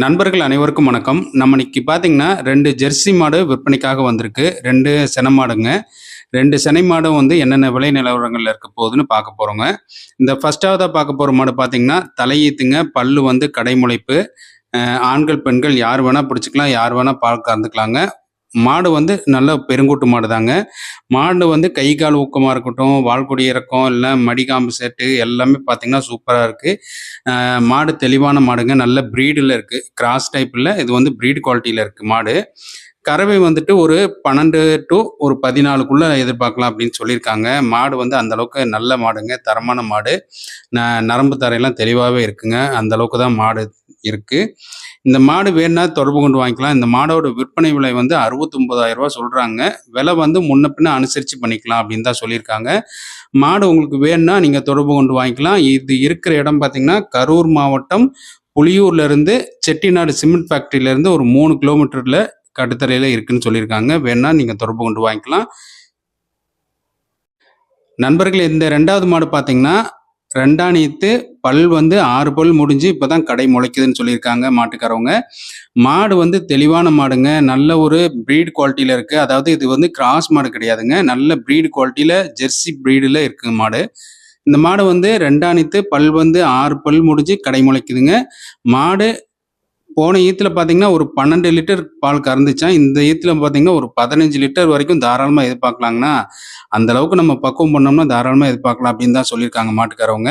நண்பர்கள் அனைவருக்கும் வணக்கம். நம்ம இன்னைக்கு பார்த்தீங்கன்னா ரெண்டு ஜெர்சி மாடு விற்பனைக்காக வந்திருக்கு. ரெண்டு சென மாடுங்க. ரெண்டு செனை மாடும் வந்து என்னென்ன விலை நிலவரங்கள்ல இருக்க போகுதுன்னு பார்க்க போறோங்க. இந்த ஃபர்ஸ்டாவதா பார்க்க போற மாடு பார்த்தீங்கன்னா தலையீத்துங்க பல்லு வந்து கடைமுளைப்பு ஆண்கள் பெண்கள் யார் வேணால் பிடிச்சிக்கலாம் யார் வேணால் பால் கறந்துக்கலாங்க. மாடு வந்து நல்ல பெருங்கூட்டு மாடு தாங்க மாடு வந்து கை கால் ஊக்கமாக இருக்கட்டும் வால்குடி இறக்கம் இல்லை மடிகாம்பு செட்டு எல்லாமே பார்த்தீங்கன்னா சூப்பராக இருக்குது மாடு தெளிவான மாடுங்க. நல்ல ப்ரீடில் இருக்குது கிராஸ் டைப்பில் இது வந்து ப்ரீட் குவாலிட்டியில் இருக்குது மாடு. கறவை வந்துட்டு ஒரு பன்னெண்டு டு ஒரு பதினாலுக்குள்ளே எதிர்பார்க்கலாம் அப்படின்னு சொல்லியிருக்காங்க. மாடு வந்து அந்த அளவுக்கு நல்ல மாடுங்க. தரமான மாடு. ந நரம்பு தரையெல்லாம் தெளிவாகவே இருக்குங்க. அந்தளவுக்கு தான் மாடு இருக்குது இந்த மாடு வேணா தொடர்பு கொண்டு வாங்கிக்கலாம். இந்த மாடோட விற்பனை விலை வந்து அறுபத்தொம்பதாயிரம் ரூபா சொல்கிறாங்க விலை வந்து முன்ன பின்ன அனுசரித்து பண்ணிக்கலாம் அப்படின்னு தான் சொல்லியிருக்காங்க. மாடு உங்களுக்கு வேணும்னா நீங்கள் தொடர்பு கொண்டு வாங்கிக்கலாம். இது இருக்கிற இடம் பார்த்தீங்கன்னா கரூர் மாவட்டம் புலியூர்ல இருந்து செட்டிநாடு சிமெண்ட் ஃபேக்டரியில இருந்து ஒரு மூணு கிலோமீட்டர்ல கட்டுத்தரையில் இருக்குன்னு சொல்லியிருக்காங்க. வேணா நீங்க தொடர்பு கொண்டு வாங்கிக்கலாம். நண்பர்கள் இந்த ரெண்டாவது மாடு பார்த்தீங்கன்னா ரெண்டாணியத்து பல் வந்து ஆறு பல் முடிஞ்சு இப்போதான் கடை முளைக்குதுன்னு சொல்லியிருக்காங்க மாட்டுக்காரவங்க. மாடு வந்து தெளிவான மாடுங்க. நல்ல ஒரு ப்ரீட் குவாலிட்டியில் இருக்கு. அதாவது இது வந்து கிராஸ் மாடு கிடையாதுங்க. நல்ல ப்ரீட் குவாலிட்டியில் ஜெர்சி ப்ரீடில் இருக்கு மாடு. இந்த மாடு வந்து ரெண்டாணித்து பல் வந்து ஆறு பல் முடிஞ்சு கடை முளைக்குதுங்க. மாடு போன ஈத்துல பார்த்தீங்கன்னா ஒரு பன்னெண்டு லிட்டர் பால் கறந்துச்சான் இந்த ஈத்துல பார்த்தீங்கன்னா ஒரு பதினஞ்சு லிட்டர் வரைக்கும் தாராளமாக எதிர்பார்க்கலாங்கண்ணா. அந்த அளவுக்கு நம்ம பக்குவம் பண்ணோம்னா தாராளமாக எதிர்பார்க்கலாம் அப்படின்னு தான் சொல்லியிருக்காங்க மாட்டுக்காரவங்க.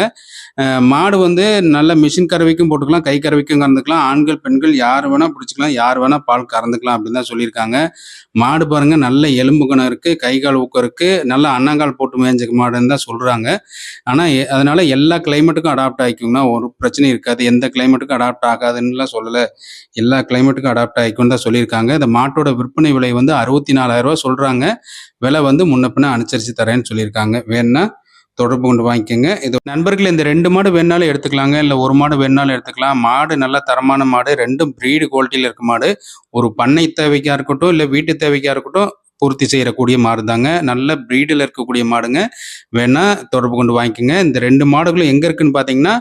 மாடு வந்து நல்ல மிஷின் கறவைக்கும் போட்டுக்கலாம் கை கறவைக்கும் கறந்துக்கலாம். ஆண்கள் பெண்கள் யார் வேணா பிடிச்சிக்கலாம் யார் வேணா பால் கறந்துக்கலாம் அப்படின்னு தான் சொல்லியிருக்காங்க. மாடு பாருங்க நல்ல எலும்பு குணம் இருக்கு கை கால் ஊக்கம் இருக்கு நல்ல அன்னங்கால் போட்டு மேய்ஞ்ச மாடுன்னு தான் சொல்றாங்க. ஆனா எ- அதனால எல்லா கிளைமேட்டுக்கும் அடாப்ட் ஆகிக்கும்னா ஒரு பிரச்சனையும் இருக்காது. எந்த கிளைமேட்டுக்கும் அடாப்ட் ஆகாதுன்னுலாம் சொல்லலை. எல்லா கிளைமேட்டுக்கும் அடாப்ட் ஆகிக்கும்னு தான் சொல்லியிருக்காங்க. இந்த மாட்டோட விற்பனை விலை வந்து அறுபத்தி நாலாயிரம் சொல்கிறாங்க சொல்றாங்க. விலை வந்து முன்ன அனுசரித்து தரேன்னு சொல்லியிருக்காங்க. வேணும்னா தொடர்பு கொண்டு வாங்கிக்கோங்க. இது நண்பர்கள் இந்த ரெண்டு மாடு வேணாலும் எடுத்துக்கலாங்க. இல்லை ஒரு மாடு வேணாலும் எடுத்துக்கலாம். மாடு நல்ல தரமான மாடு. ரெண்டும் ப்ரீடு குவாலிட்டியில் இருக்க மாடு. ஒரு பண்ணை தேவைக்கா இருக்கட்டும் இல்லை வீட்டு தேவைக்கா இருக்கட்டும் பூர்த்தி செய்யக்கூடிய மாடு தாங்க நல்ல ப்ரீடில் இருக்கக்கூடிய மாடுங்க. வேணா தொடர்பு கொண்டு வாங்கிக்கோங்க. இந்த ரெண்டு மாடுகளும் எங்கே இருக்குன்னு பார்த்தீங்கன்னா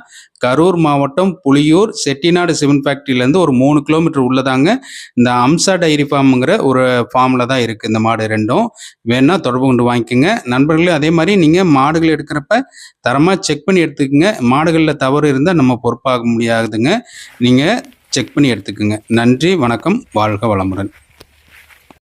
கரூர் மாவட்டம் புலியூர் செட்டிநாடு சிமெண்ட் ஃபேக்ட்ரியிலேருந்து ஒரு மூணு கிலோமீட்டர் உள்ளதாங்க. இந்த அம்சா டைரி ஃபார்முங்கிற ஒரு ஃபார்மில் தான் இருக்குது இந்த மாடு ரெண்டும். வேணா தொடர்பு கொண்டு வாங்கிக்கோங்க. நண்பர்களே அதே மாதிரி நீங்கள் மாடுகள் எடுக்கிறப்ப தரமாக செக் பண்ணி எடுத்துக்கோங்க. மாடுகளில் தவறு இருந்தால் நம்ம பொறுப்பாக முடியாதுங்க. நீங்கள் செக் பண்ணி எடுத்துக்கோங்க. நன்றி வணக்கம் வாழ்க வளமுடன்.